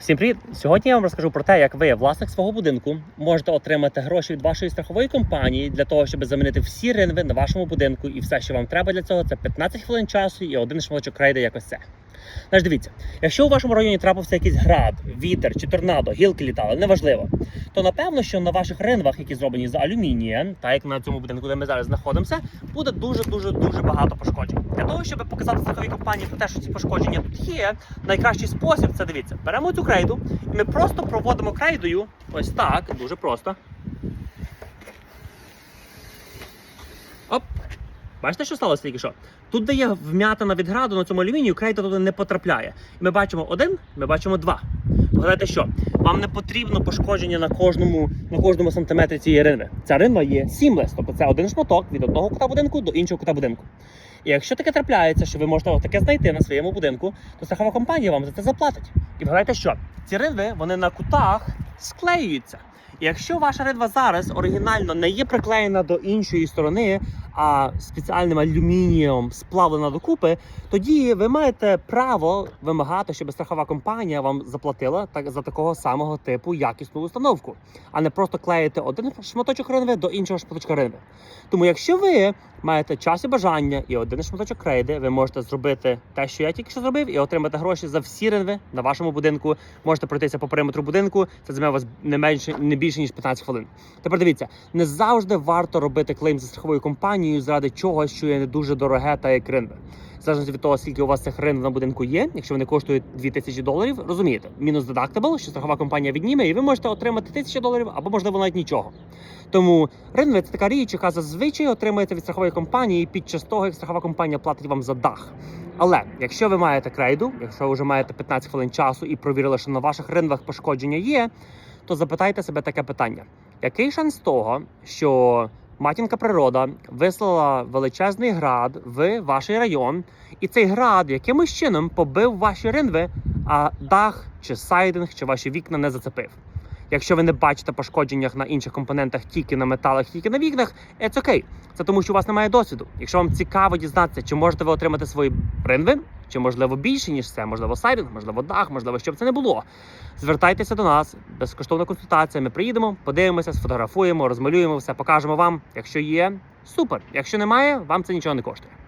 Всім привіт! Сьогодні я вам розкажу про те, як ви, власник свого будинку, можете отримати гроші від вашої страхової компанії для того, щоб замінити всі ринви на вашому будинку, і все, що вам треба для цього, це 15 хвилин часу і один шматочок крейди, якось це. Значить, дивіться, якщо у вашому районі трапився якийсь град, вітер чи торнадо, гілки літали, неважливо, то напевно, що на ваших ринвах, які зроблені з алюмінія, так як на цьому будинку, де ми зараз знаходимося, буде дуже дуже дуже багато пошкоджень. Того, щоб показати страховій компанії про те, що ці пошкодження тут є, найкращий спосіб це дивіться. Беремо цю крейду, і ми просто проводимо крейдою, ось так, дуже просто. Оп! Бачите, що сталося тільки що? Тут, де є вм'ятина від граду на цьому алюмінію, крейда туди не потрапляє. І ми бачимо один, ми бачимо два. Погадайте, що вам не потрібно пошкодження на кожному, на кожному сантиметрі цієї ринви. Ця ринва є seamless, тобто це один шматок від одного кута будинку до іншого кута будинку. І якщо таке трапляється, що ви можете таке знайти на своєму будинку, то страхова компанія вам за це заплатить. І вгадайте, що ці ринви вони на кутах склеюються. І якщо ваша ридва зараз оригінально не є приклеєна до іншої сторони, а спеціальним алюмінієм сплавлена докупи, тоді ви маєте право вимагати, щоб страхова компанія вам заплатила так за такого самого типу якісну установку, а не просто клеїти один шматочок ринви до іншого шматочка ринви. Тому, якщо ви маєте час і бажання і один шматочок крейди, ви можете зробити те, що я тільки що зробив, і отримати гроші за всі ринви на вашому будинку. Можете пройтися по периметру будинку. Це займе вас не менше, не більше ніж 15 хвилин. Тепер дивіться, не завжди варто робити клейм за страховою компанією заради чогось, що є не дуже дороге, та як ринви. В залежності від того, скільки у вас цих ринв на будинку є, якщо вони коштують 2000 доларів, розумієте, мінус дедактабл, що страхова компанія відніме, і ви можете отримати 1000 доларів або можливо навіть нічого. Тому ринви це така річ, яка зазвичай отримуєте від страхової компанії під час того, як страхова компанія платить вам за дах. Але якщо ви маєте крейду, якщо ви вже маєте 15 хвилин часу і провірили, що на ваших ринвах пошкодження є, то запитайте себе таке питання: який шанс того, що матінка природа вислала величезний град в ваш район, і цей град якимось чином побив ваші ринви, а дах чи сайдинг, чи ваші вікна не зацепив. Якщо ви не бачите пошкодженнях на інших компонентах, тільки на металах, тільки на вікнах, it's окей. Це тому, що у вас немає досвіду. Якщо вам цікаво дізнатися, чи можете ви отримати свої ринви, чи можливо більше, ніж це, можливо, сайдинг, можливо, дах, можливо, щоб це не було. Звертайтеся до нас, безкоштовна консультація. Ми приїдемо, подивимося, сфотографуємо, розмалюємо все, покажемо вам. Якщо є, супер. Якщо немає, вам це нічого не коштує.